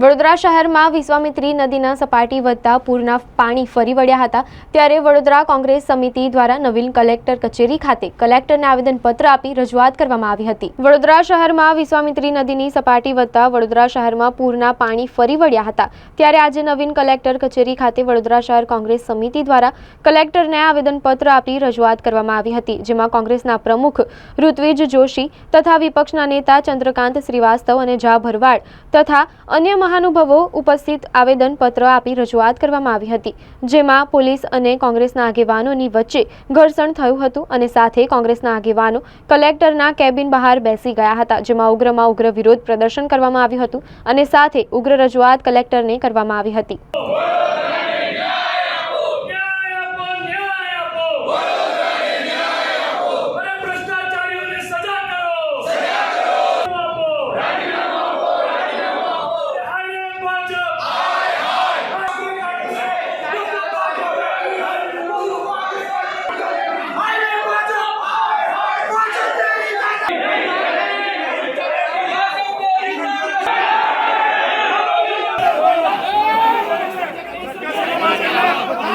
વડોદરા શહેરમાં વિશ્વામિત્રી નદીના સપાટી વધતા પૂરના પાણી ફરી વળ્યા હતા. ત્યારે વડોદરા કોંગ્રેસ સમિતિ દ્વારા નવીન કલેક્ટર કચેરી ખાતે કલેક્ટરને આવેદનપત્ર આપી રજૂઆત કરવામાં આવી હતી. વડોદરા શહેરમાં વિશ્વામિત્રી નદીની સપાટી વધતા વડોદરા શહેરમાં પૂરના પાણી ફરી વળ્યા હતા. ત્યારે આજે નવીન કલેક્ટર કચેરી ખાતે વડોદરા શહેર કોંગ્રેસ સમિતિ દ્વારા કલેક્ટરને આવેદનપત્ર આપી રજૂઆત કરવામાં આવી હતી, જેમાં કોંગ્રેસના પ્રમુખ ઋત્વિજ જોશી તથા વિપક્ષના નેતા ચંદ્રકાંત શ્રીવાસ્તવ અને ઝા ભરવાડ તથા અન્ય મહાનુભાવો ઉપસ્થિત આવેદનપત્ર આપી રજૂઆત કરવામાં આવી હતી, જેમાં પોલીસ અને કોંગ્રેસના આગેવાનોની વચ્ચે ઘર્ષણ થયું હતું અને સાથે કોંગ્રેસના આગેવાનો કલેક્ટરના કેબિન બહાર બેસી ગયા હતા, જેમાં ઉગ્રમાં ઉગ્ર વિરોધ પ્રદર્શન કરવામાં આવ્યું હતું અને સાથે ઉગ્ર રજૂઆત કલેક્ટરને કરવામાં આવી હતી ન્યાય આપો ન્યાય આપો અને ભ્રષ્ટાચારીઓને સજા કરો આપો. હાય ભાજપ. હાય ભાજપ.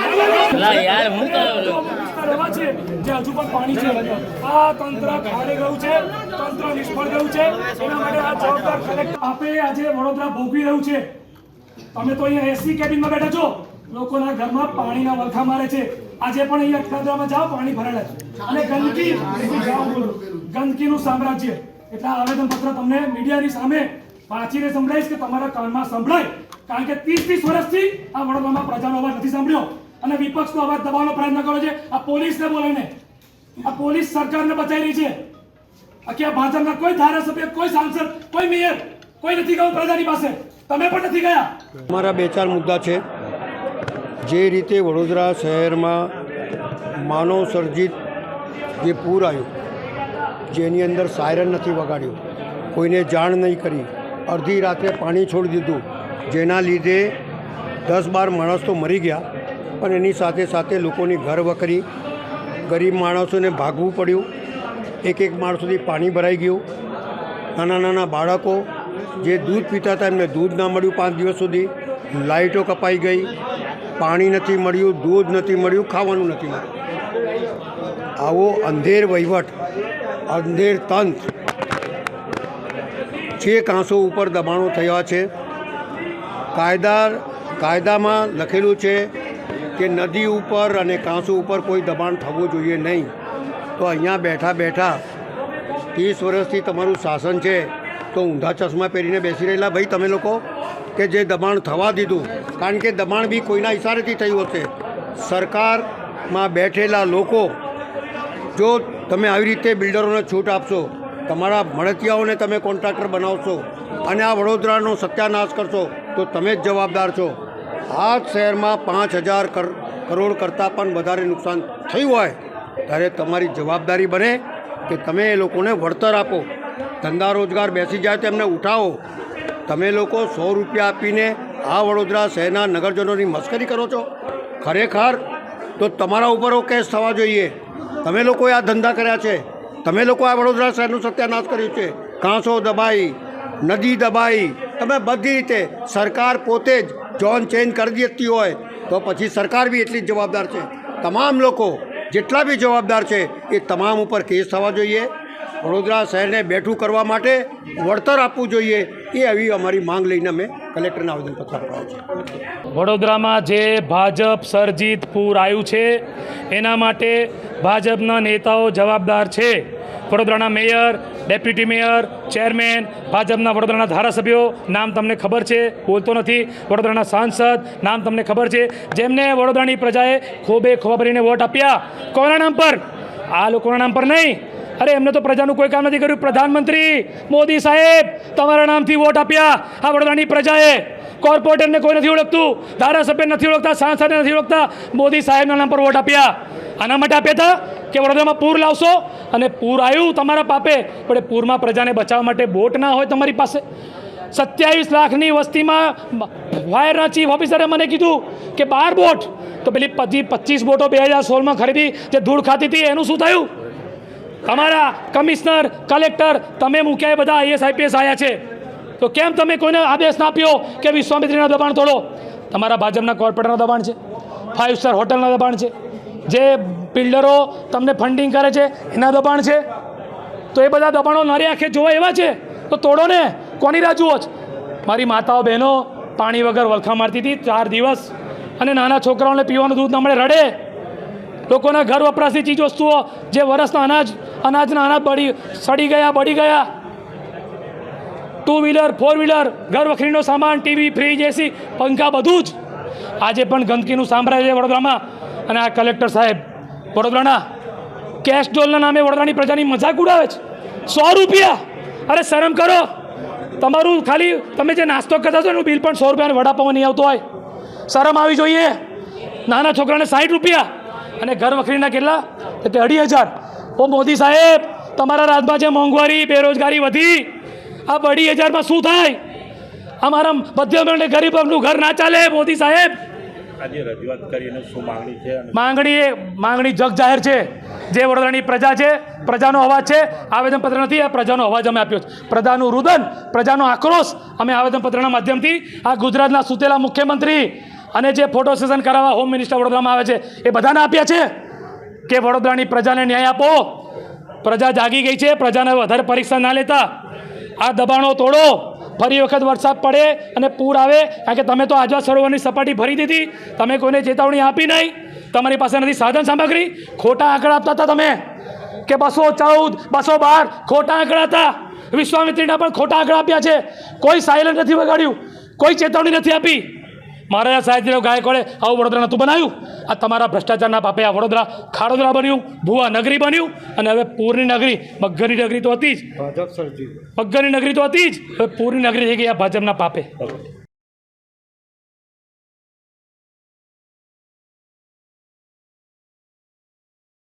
લા યાર, હું છો, જે હજુ પણ પાણી છે. આ તંત્ર ખાડે ગયું છે, તંત્ર નિષ્ફળ ગયું છે. એના માટે આ જવાબદાર કલેક્ટર આપે, આજે વડોદરા ભોગવી રહ્યું છે. તમે તો અહીંયા એસી કેબિનમાં બેઠા છો. લોકોના ઘરમાં પાણીના વલખા મારે છે. આજે પણ અહીંયા અટકાદરામાં જાઓ, પાણી ભરાયેલા છે અને ગંદકી ગંદકીનું સામ્રાજ્ય. એટલે આવેદન આવેદનપત્ર તમને મીડિયાની સામે વાંચીને સંભળાઈશ કે તમારા કાનમાં સંભળાય. કારણ કે ત્રીસ ત્રીસ વર્ષથી આ વડોદરામાં પ્રજાનો અવાજ નથી સાંભળ્યો. અને વિપક્ષનો અવાજ દબાવવાનો પ્રયત્ન કરો છે. આ પોલીસને બોલાવીને, આ પોલીસ સરકારને બચાવી રહી છે. આખી આ ભાજપના કોઈ ધારાસભ્ય, કોઈ સાંસદ, કોઈ મેયર, કોઈ નથી ગયું પ્રજાની પાસે. તમે પણ નથી ગયા? અમારા બે ચાર મુદ્દા છે. જે રીતે વડોદરા શહેરમાં માનવ સર્જિત જે પૂર આવ્યું, જેની અંદર સાયરન નથી વગાડ્યું, કોઈને જાણ નહીં કરી, અડધી રાત્રે પાણી છોડી દીધું, જેના લીધે દસ બાર માણસ તો મરી ગયા. પણ એની સાથે સાથે લોકોની ઘર વખરી, ગરીબ માણસોને ભાગવું પડ્યું. એક એક માણસ સુધી પાણી ભરાઈ ગયું. નાના નાના બાળકો જે દૂધ પીતા હતા, એમને દૂધ ના મળ્યું પાંચ દિવસ સુધી. લાઇટો કપાઈ ગઈ. પાણી નથી મળ્યું, દૂધ નથી મળ્યું, ખાવાનું નથી મળ્યું. આવો અંધેર વહીવટ, અંધેર તંત્ર. જે કાંસો ઉપર દબાણો થયા છે. કાયદા, કાયદામાં લખેલું છે કે નદી ઉપર અને કાંસુ ઉપર કોઈ દબાણ થવું જોઈએ નહીં. તો અહીંયા બેઠા બેઠા ત્રીસ વર્ષથી તમારું શાસન છે, તો ઊંધા ચશ્મા પહેરીને બેસી રહેલા ભાઈ તમે લોકો, કે જે દબાણ થવા દીધું. કારણ કે દબાણ બી કોઈના ઇશારેથી થયું હશે. સરકારમાં બેઠેલા લોકો, જો તમે આવી રીતે બિલ્ડરોને છૂટ આપશો, તમારા મળતિયાઓને તમે કોન્ટ્રાક્ટર બનાવશો અને આ વડોદરાનો સત્યાનાશ કરશો, તો તમે જ જવાબદાર છો. આ શહેરમાં પાંચ હજાર કર- કરોડ કરતાં પણ વધારે નુકસાન થયું હોય, ત્યારે તમારી જવાબદારી બને કે તમે એ લોકોને વળતર આપો. ધંધા રોજગાર બેસી જાય તેમને ઉઠાવો. તમે લોકો સો રૂપિયા આપીને આ વડોદરા શહેરના નગરજનોની મસ્કરી કરો છો? ખરેખર? તો તમારા ઉપર કેસ થવા જોઈએ. તમે લોકોએ આ ધંધા કર્યા છે. તમે લોકો આ વડોદરા શહેરનું સત્યાનાશ કર્યું છે. કાંસો દબાઈ, નદી દબાઈ તમે બધી રીતે સરકાર પોતે જ જોન ચેન્જ કરી દેતી હોય તો પછી સરકાર બી એટલી જ જવાબદાર છે. તમામ લોકો જેટલા બી જવાબદાર છે એ તમામ ઉપર કેસ થવા જોઈએ. વડોદરા શહેરને બેઠું કરવા માટે વળતર આપવું જોઈએ. એ આવી અમારી માંગ લઈને અમે કલેક્ટરને આવેદનપત્ર આપ્યા છે વડોદરામાં જે ભાજપ સર્જિત પૂર આવ્યું છે, એના માટે ભાજપના નેતાઓ જવાબદાર છે. વડોદરાના મેયર, ડેપ્યુટી મેયર, ચેરમેન, ભાજપના વડોદરાના ધારાસભ્યો, નામ તમને ખબર છે, બોલતો નથી. વડોદરાના સાંસદ, નામ તમને ખબર છે. જેમને વડોદરાની પ્રજાએ ખોબે ખોબા વોટ આપ્યા, કોના નામ પર? આ લોકોના નામ પર નહીં. અરે, એમને તો પ્રજાનું કોઈ કામ નથી કર્યું. પ્રધાનમંત્રી મોદી સાહેબ, તમારા નામથી વોટ આપ્યા. આ વડોદરાની પ્રજાએ કોર્પોરેટરને કોઈ નથી ઓળખતું ધારાસભ્ય નથી ઓળખતા, સાંસદને નથી ઓળખતા. મોદી સાહેબના નામ પર વોટ આપ્યા. આના માટે આપ્યા હતા કે વડોદરામાં પૂર લાવશો અને પૂર આવ્યું તમારા પાપે, પણ પૂરમાં પ્રજાને બચાવવા માટે બોટ ના હોય તમારી પાસે. સત્યાવીસ લાખની વસ્તીમાં ફાયરના ચીફ ઓફિસરે મને કીધું કે બાર બોટ. તો પેલી પચીસ બોટો બે હજાર સોળમાં ખરીદી, જે ધૂળ ખાતી હતી, એનું શું થયું? તમારા કમિશનર, કલેક્ટર, તમે મૂક્યા એ બધા આઈએસ આઈપીએસ આવ્યા છે. તો કેમ તમે કોઈને આદેશ ના આપ્યો કે વિશ્વામિત્રીના દબાણ તોડો? તમારા ભાજપના કોર્પોરેટરના દબાણ છે. ફાઇવ સ્ટાર હોટલના દબાણ છે. જે બિલ્ડરો તમને ફંડિંગ કરે છે, એના દબાણ છે. તો એ બધા દબાણો નરી આંખે જોવા એવા છે? તો તોડો ને. કોની રાહ જુઓ છો? મારી માતાઓ, બહેનો, પાણી વગર વલખા મારતી હતી, ચાર દિવસ. અને નાના છોકરાઓને પીવાનું દૂધ ના મળે, રડે. લોકોના ઘર વપરાશની ચીજ વસ્તુઓ જે વરસના અનાજ, અનાજના અનાજ બળી, સડી ગયા, બળી ગયા. ટુ વ્હીલર ફોર વ્હીલર ઘર વખરીનો સામાન, ટીવી ફ્રીજ એસી પંખા, બધું જ. આજે પણ ગંદકીનું સામ્રાજ્ય છે વડોદરામાં. અને આ કલેક્ટર સાહેબ, વડોદરાના કેશ ડોલના નામે વડોદરાની પ્રજાની મજાક ઉડાવે છે. સો રૂપિયા! અરે શરમ કરો! તમારું ખાલી, તમે જે નાસ્તો કરતા છો એનું બિલ પણ સો રૂપિયાને વડાપાવ નહીં આવતો હોય. શરમ આવી જોઈએ. નાના છોકરાને સાઠ રૂપિયા! અને ઘર વખરીના કેટલા? તો કે અઢી હજાર. ઓ મોદી સાહેબ તમારા રાજમાં જે મોંઘવારી બેરોજગારી વધી આ અઢી હજારમાં શું થાય? અમારા મધ્યમ અને ગરીબ વર્ગનું ઘર ના ચાલે મોદી સાહેબ. માંગણી એ માંગણી જગ જાહેર છે. જે વડોદરાની પ્રજા છે પ્રજાનો અવાજ છે આવેદનપત્ર નથી આ પ્રજાનો અવાજ અમે આપ્યો છે. પ્રજાનું રુદન પ્રજાનો આક્રોશ અમે આવેદનપત્રના માધ્યમથી આ ગુજરાતના સુતેલા મુખ્યમંત્રી અને જે ફોટો સેશન કરાવવા હોમ મિનિસ્ટર વડોદરામાં આવે છે, એ બધાને આપ્યા છે કે વડોદરાની પ્રજાને ન્યાય આપો. પ્રજા જાગી ગઈ છે, પ્રજાને વધારે પરીક્ષા ના લેતા. આ દબાણો તોડો. ફરી વખત વરસાદ પડે અને પૂર આવે. કારણ કે તમે તો આજવા સરોવરની સપાટી ભરી દીધી. તમે કોઈને ચેતવણી આપી નહીં. તમારી પાસે નથી સાધન સામગ્રી. ખોટા આંકડા આપતા હતા તમે. કે બસો ચૌદ, બસો બાર, ખોટા આંકડા હતા. વિશ્વામિત્રીના પણ ખોટા આંકડા આપ્યા છે. કોઈ સાયલન્ટ નથી વગાડ્યું. કોઈ ચેતવણી નથી આપી. મહારાજા સાહેબજીરાવ ગાયકવાડે આવું વડોદરા નહોતું બનાવ્યું. આ તમારા ભ્રષ્ટાચારના પાપે આ વડોદરા ખાડોદરા બન્યું ભુવા નગરી બન્યું અને હવે પૂરની નગરી મગ્ગરની નગરી તો હતી જ. મગરની નગરી તો હતી જ. હવે પૂરની નગરી થઈ ગઈ આ ભાજપના પાપે.